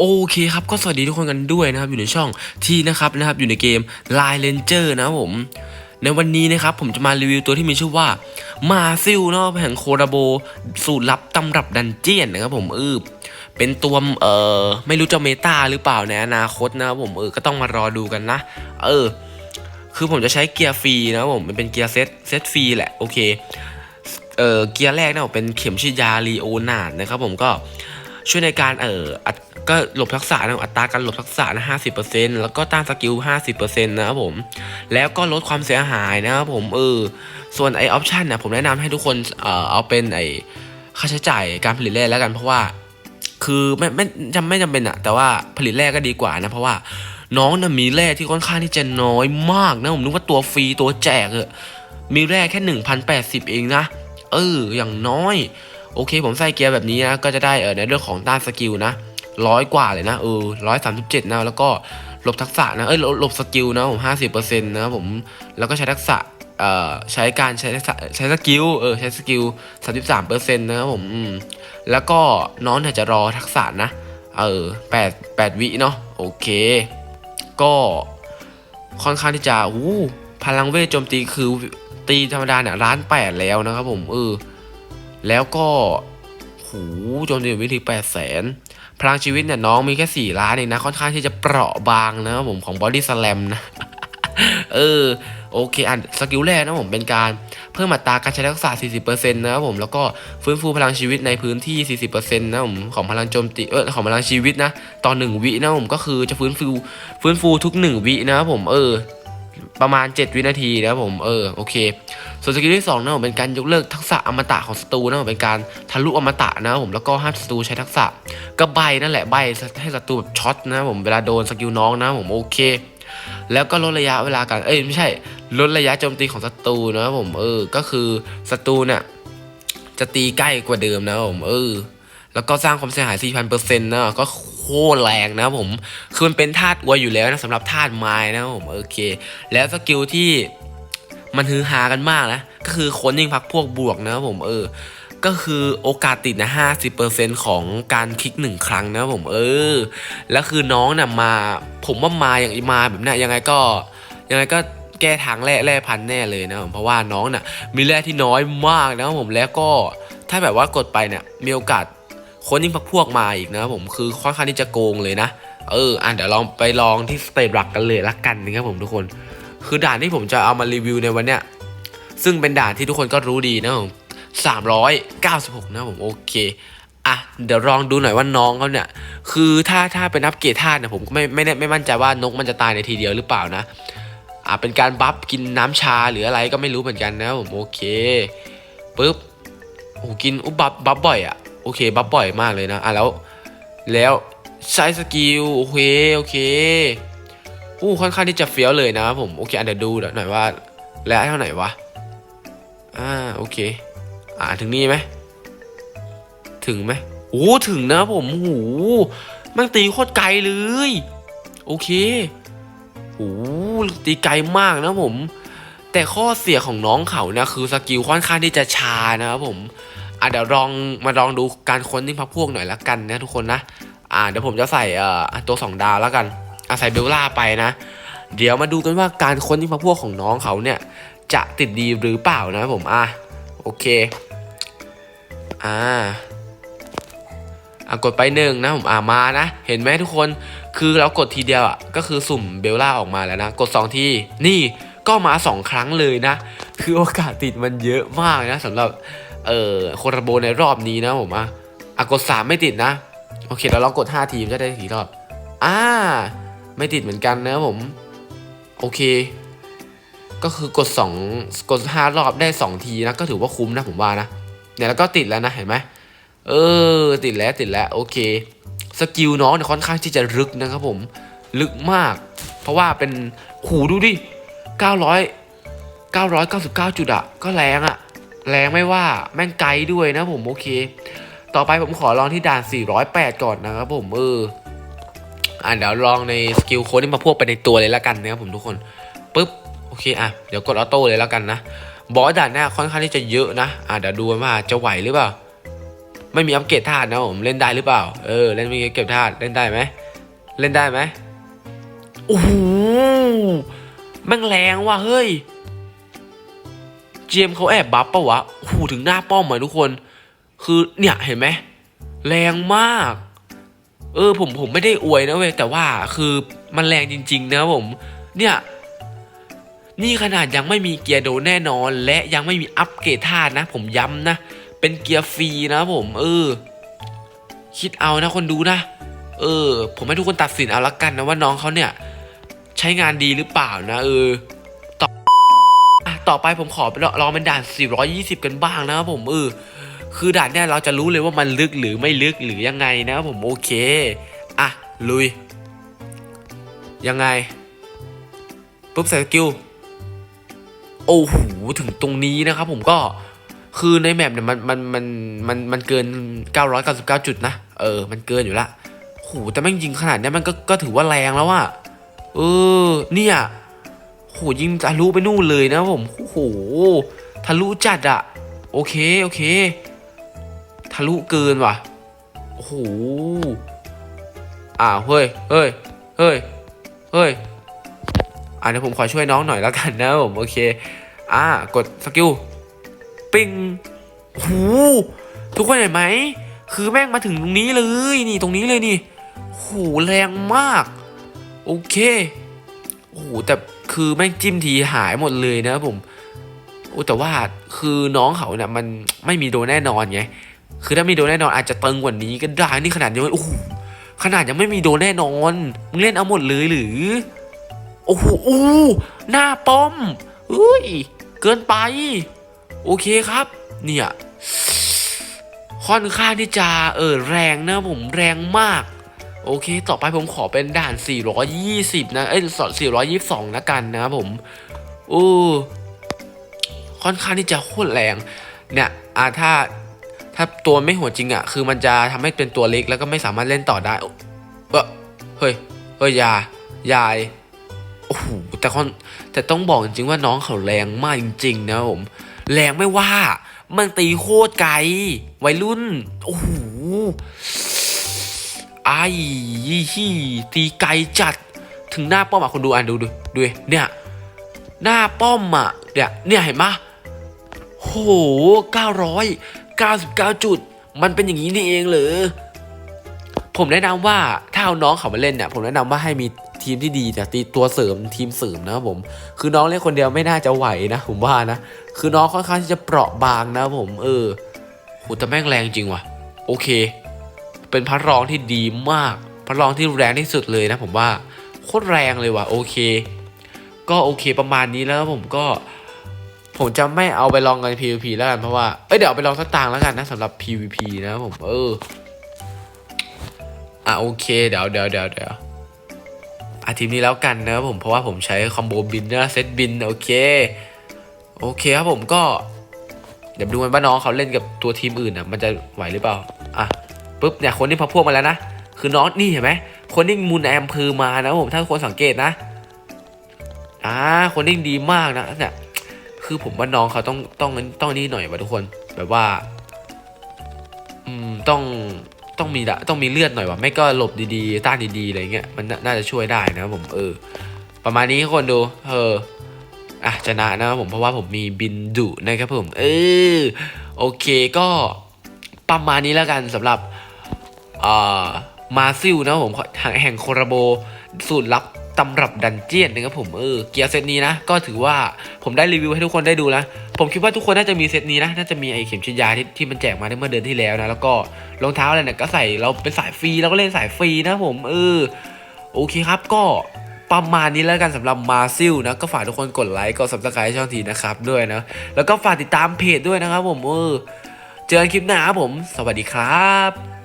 โอเคครับก็สวัสดีทุกคนกันด้วยนะครับอยู่ในช่องที่นะครับนะครับอยู่ในเกม Line Ranger นะครับผม ในวันนี้นะครับผมจะมารีวิวตัวที่มีชื่อว่ามาซิลเนาะแห่งโคราโบ สูตรลับตำรับดันเจียนนะครับผมเออเป็นตัวเอ่อไม่รู้จะเมตาหรือเปล่าในอนาคตนะครับผมเออก็ต้องมารอดูกันนะ เออ คือผมจะใช้เกียร์ฟรีนะครับผมมันเป็นเกียร์เซตเซตฟรีแหละโอเคเออเกียร์แรกนะผมเป็นเข็มฉีดยาลีโอนาดนะครับผมก็ช่วยในการเอออัด ก็หลบทักษะนะอัตราการหลบทักษะนะห้าสิบเปอร์เซ็นต์แล้วก็ต้านสกิลห้าสิบเปอร์เซ็นต์นะครับผม แล้วก็ลดความเสียหายนะครับผมเออส่วนไอออปชันนะผมแนะนำให้ทุกคนเอ่อเอาเป็นไอค่าใช้จ่ายการผลิตแร่แล้วกันเพราะว่าคือไม่ไม่จำไม่จำเป็นอะแต่ว่าผลิตแร่ก็ดีกว่านะเพราะว่าน้องนะมีแร่ที่ค่อนข้างที่จะน้อยมากนะผมนึกว่าตัวฟรีตัวแจกอะมีแร่แค่หนึ่งพันแปดสิบเองนะ เอออย่างน้อย โอเคผมใส่เกียร์แบบนี้นะ ก็จะได้เออในเรื่องของต้านสกิลนะ ร้อยกว่าเลยนะเออร้อยสามสิบเจ็ดนะแล้วก็หลบทักษะนะเอ้ยหลบสกิลนะผมห้าสิบเปอร์เซ็นต์นะผมแล้วก็ใช้ทักษะเอ่อใช้การใช้ทักษะใช้สกิลเออใช้สกิลสามสิบสามเปอร์เซ็นต์นะครับผมอืมแล้วก็น้องเนี่ยจะรอทักษะนะเออแปดแปดวิเนาะโอเค ก็ค่อนข้างที่จะอู้พลังเวทโจมตีคือตีธรรมดาเนี่ยล้านแปดแล้วนะครับผมเออแล้วก็หูโจมตีวิธีแปดแสน พลังชีวิตเนี่ยน้องมีแค่สี่ล้านเองนะ ค่อนข้างที่จะเปราะบางนะครับผมของบอดี้สแลมนะ เออ โอเค อันสกิลแรกนะผมเป็นการเพิ่มอัตราการใช้ทักษะ 40%นะครับผมแล้วก็ฟื้นฟูพลังชีวิตในพื้นที่ 40%นะผมของพลังโจมตีเออของพลังชีวิตนะต่อ1วินะผมก็คือจะฟื้นฟูฟื้นฟูทุก 1 วินะครับผมเออ ประมาณ 7 วินาทีนะครับผมเออโอเค ส่วนสกิลที่2นะผมเป็นการยกเลิกทักษะอมตะของศัตรูนะผมเป็นการทะลุอมตะนะผมแล้วก็ห้ามศัตรูใช้ทักษะก็ใบนั่นแหละใบให้ศัตรูแบบช็อตนะผมเวลาโดนสกิลน้องนะผมโอเค แล้วก็ลดระยะเวลาการเอ้ยไม่ใช่ลดระยะโจมตีของศัตรูนะครับผมเออก็คือศัตรูเนี่ยจะตีใกล้กว่าเดิมนะผมเออแล้วก็สร้างความเสียหาย 4,000%นะก็ ตรแรงนะผม คือมันเป็นธาตุอวยอยู่แล้วนะสำหรับธาตุไม้นะผมโอเค แล้วสกิลที่มันฮือฮากันมากนะ ก็คือคนยิงพักพวกบวกนะครับผมเออ ก็คือโอกาสติดนะ50%ของการคลิกหนึ่งครั้งนะผมเออ แล้วคือน้องน่ะมา ผมว่ามาอย่างมาแบบนี้ยยังไงก็ยังไงก็แก้ทางแร่แร่พันแน่เลยนะผมเพราะว่าน้องน่ะมีแร่ที่น้อยมากนะผมแล้วก็ถ้าแบบว่ากดไปเนี่ยมีโอกาส คนยิ่งพักพวกมาอีกนะครับผมคือค่อนข้างที่จะโกงเลยนะ เอออะเดี๋ยวลองไปลองที่สเตจหลักกันเลยละกันนะครับผมทุกคน คือด่านที่ผมจะเอามารีวิวในวันเนี้ยซึ่งเป็นด่านที่ทุกคนก็รู้ดีนะผม396นะผมโอเคอะเดี๋ยวลองดูหน่อยว่าน้องเขาเนี่ย คือถ้าถ้าเป็นอัปเกรดธาตุเนี่ยผมไม่ไม่แน่ไม่มั่นใจว่านกมันจะตายในทีเดียวหรือเปล่านะอะเป็นการบัฟกินน้ำชาหรืออะไรก็ไม่รู้เหมือนกันนะผมโอเคปุ๊บโอ้กินอุบบัฟบัฟบ่อยอะโอ เคบัฟบ่อยมากเลยนะอะแล้ว แล้วใช้สกิลโอเคโอเคอู้ค่อนข้างที่จะเฟี้ยวเลยนะครับผมโอเคอันเดี๋ยวดูหน่อยว่า และเท่าไหร่วะอ่าโอเค อ่าถึงนี่ไหมถึงไหมโอ้ถึงนะผมโหมันตีโคตรไกลเลย โอเคโอ้ตีไกลมากนะผม แต่ข้อเสียของน้องเขานี่ยคือสกิลค่อนข้างที่จะชานะครับผม อะเดี๋ยวลองมาลองดูการค้นที่พักพวกหน่อยละกันนะทุกคนนะ อ่าเดี๋ยวผมจะใส่เอ่อตัวสองดาวแล้วกันอะใส่เบลล่าไปนะ เดี๋ยวมาดูกันว่าการค้นที่พักพวกของน้องเขาเนี่ยจะติดดีหรือเปล่านะผมอะโอเค อ่าอะกดไปหนึ่งนะผมอ่ามานะ เห็นไหมทุกคนคือเรากดทีเดียวอะก็คือสุ่มเบลล่าออกมาแล้วนะ กด 2 ทีนี่ก็มา 2 ครั้งเลยนะ คือโอกาสติดมันเยอะมากนะสำหรับ เออโคราโบในรอบนี้นะผมอะอะกด 3 ไม่ติดนะ โอเคเราลองกด 5 ทีมจะได้กี่รอบอ่าไม่ติดเหมือนกันนะผม โอเค ก็คือกด 2 กด 5 รอบได้ 2 ทีนะ ก็ถือว่าคุ้มนะผมว่านะเนี่ยแล้วก็ติดแล้วนะเห็นไหมเออ ติดแล้วติดแล้ว โอเคสกิลน้องเนี่ยค่อนข้างที่จะลึกนะครับผมลึกมาก เพราะว่าเป็นหูดูดิ 900 999 จุดอะก็แรงอะ แรงไม่ว่าแม่งไกลด้วยนะผมโอเค ต่อไปผมขอลองที่ด่าน 408 ก่อนนะครับผมเอออะเดี๋ยวลองในสกิลโค้ดที่มาพวกไปในตัวเลยละกันนะครับผมทุกคนปุ๊บโอเคอะเดี๋ยวกดออโต้เลยแล้วกันนะบอสด่านหน้าค่อนข้างที่จะเยอะนะอะเดี๋ยวดูว่าจะไหวหรือเปล่าไม่มีอัปเกรดธาตุนะผมเล่นได้หรือเปล่าเออเล่นไม่มีเกรดธาตุเล่นได้ไหมเล่นได้ไหมโอ้โหแม่งแรงว่ะเฮ้ย เจมเขาแอบบัฟปะวะโอ้โหถึงหน้าป้อมเลยทุกคน คือเนี่ยเห็นไหมแรงมาก เออผมผมไม่ได้อวยนะเว้ยแต่ว่าคือมันแรงจริง ๆ นะผม เนี่ย นี่ขนาดยังไม่มีเกียร์โดนแน่นอน และยังไม่มีอัปเกรดธาตุนะ ผมย้ำนะ เป็นเกียร์ฟรีนะผม เออ คิดเอานะคนดูนะ เออ ผมให้ทุกคนตัดสินเอาละกันนะว่าน้องเขาเนี่ย ใช้งานดีหรือเปล่านะ เออ ต่อไปผมขอไปลองเป็นด่าน 420 กันบ้างนะครับผมเออคือด่านเนี่ยเราจะรู้เลยว่ามันลึกหรือไม่ลึกหรือยังไงนะครับผมโอเคอะลุย ยังไงปุ๊บใส่สกิลโอ้โหถึงตรงนี้นะครับผมก็คือในแมปเนี่ยมันมันมันมันมันเกิน 999 จุดนะ เออ มันเกินอยู่ละโอ้โหแต่แม่งยิงขนาดเนี้ยมันก็ก็ถือว่าแรงแล้วอะเออ เนี่ย โหยิงทะลุไปนู่นเลยนะผมโอ้โหทะลุจัดอะโอเคโอเค ทะลุเกินว่ะโอ้โหอ้าวเฮ้ยเฮ้ยเฮ้ยเฮ้ยอะเดี๋ยวผมขอช่วยน้องหน่อยแล้วกันนะผมโอเคอ่ากดสกิลปิงโหูทุกคนเห็นไหม คือแม่งมาถึงตรงนี้เลยนี่ตรงนี้เลยนี่โหแรงมาก โอเค อ้โหแต่คือแม่งจิ้มทีหายหมดเลยนะผมโอ้แต่ว่าคือน้องเขาเนี่ยมันไม่มีโดนแน่นอนไงคือถ้ามีโดนแน่นอนอาจจะตึงกว่านี้ก็ได้นี่ขนาดยังไม่โอ้โหขนาดยังไม่มีโดนแน่นอนมึงเล่นเอาหมดเลยหรือ โอ้โหหน้าป้อมเฮ้ยเกินไป โอเคครับ เนี่ยค่อนข้างที่จะเออแรงนะผมแรงมาก โอเค ต่อไปผมขอเป็นด่าน 420 นะ เอ้ย422นะกันนะครับผมโอ้ค่อนข้างที่จะโคตรแรง เนี่ยอ่าถ้าถ้าตัวไม่โหัวจริงอะ คือมันจะทำให้เป็นตัวเล็กแล้วก็ไม่สามารถเล่นต่อได้เออเฮ้ยเฮ้ยอยายายโอ้โหแต่คนแต่ต้องบอกจริงว่าน้องเขาแรงมากจริง ๆ นะผม แรงไม่ว่า มันตีโคตรไกลวัยรุ่น โอ้โห ไอ้ฮี่ตีไกลจัด ถึงหน้าป้อมอะคนดูอะดูดูดูเนี่ย หน้าป้อมอะเนี่ยเนี่ยเห็นปะโหเก้าร้อยเก้าสิบเก้าจุด มันเป็นอย่างนี้นี่เองเหรอผมแนะนำว่าถ้าเอาน้องเขามาเล่นเนี่ยผมแนะนำว่าให้มีทีมที่ดีแต่ตีตัวเสริมทีมเสริมนะครับผม คือน้องเล่นคนเดียวไม่น่าจะไหวนะผมว่านะ คือน้องค่อนข้างที่จะเปราะบางนะครับผม เออโหแต่แม่งแรงจริงว่ะ โอเค เป็นพระรองที่ดีมากพระรองที่แรงที่สุดเลยนะผมว่าโคตรแรงเลยว่ะโอเค ก็โอเคประมาณนี้แล้วผมก็ ผมจะไม่เอาไปลองกัน PVP แล้วกันเพราะว่าเอ้ยเดี๋ยวไปลองสักตางแล้วกันนะสำหรับ PVP นะผมเอออะโอเคเดี๋ยวเดี๋ยวเดี๋ยวเดี๋ยวอาทีมนี้แล้วกันนะครับผมเพราะว่าผมใช้คอมโบบินนะเซตบินโอเคโอเคครับผมก็ เดี๋ยวดูกันว่าน้องเขาเล่นกับตัวทีมอื่นอะมันจะไหวหรือเปล่าอะ ปุ๊บเนี่ยคนที่พับพวกมาแล้วนะคือน้องนี่เห็นไหมคนที่มูลแอมคือมานะผมถ้าคนสังเกตนะอ่าคนนี้ดีมากนะเนี่ยคือผมว่าน้องเขาต้องต้องต้องนี่หน่อยว่ะทุกคนแบบว่าอืมต้องต้องมีละต้องมีเลือดหน่อยว่ะไม่ก็หลบดีๆ ต้านดีๆอะไรเงี้ยมันน่าน่าจะช่วยได้นะผมเออ ประมาณนี้คนดูเอออะชนะนะผมเพราะว่าผมมีบินดุนะครับผมเออโอเคก็ประมาณนี้แล้วกันสำหรับ มาซิลนะครับผมแห่งโคราโบสูตรลับตำรับดันเจียนนะครับผมเออเกียร์เซตนี้นะ ก็ถือว่าผมได้รีวิวให้ทุกคนได้ดูนะ ผมคิดว่าทุกคนน่าจะมีเซตนี้นะ น่าจะมีไอเข็มฉีดยาที่ที่มันแจกมาได้เมื่อเดือนที่แล้วนะ แล้วก็รองเท้าอะไรเนี่ยก็ใส่เราเป็นสายฟรีเราก็เล่นสายฟรีนะผมเออโอเคครับก็ประมาณนี้แล้วกันสำหรับมาซิลนะ ก็ฝากทุกคนกดไลค์กด subscribe ช่องทีนะครับด้วยนะ แล้วก็ฝากติดตามเพจด้วยนะครับผมเออเจอกันคลิปหน้าครับผม สวัสดีครับ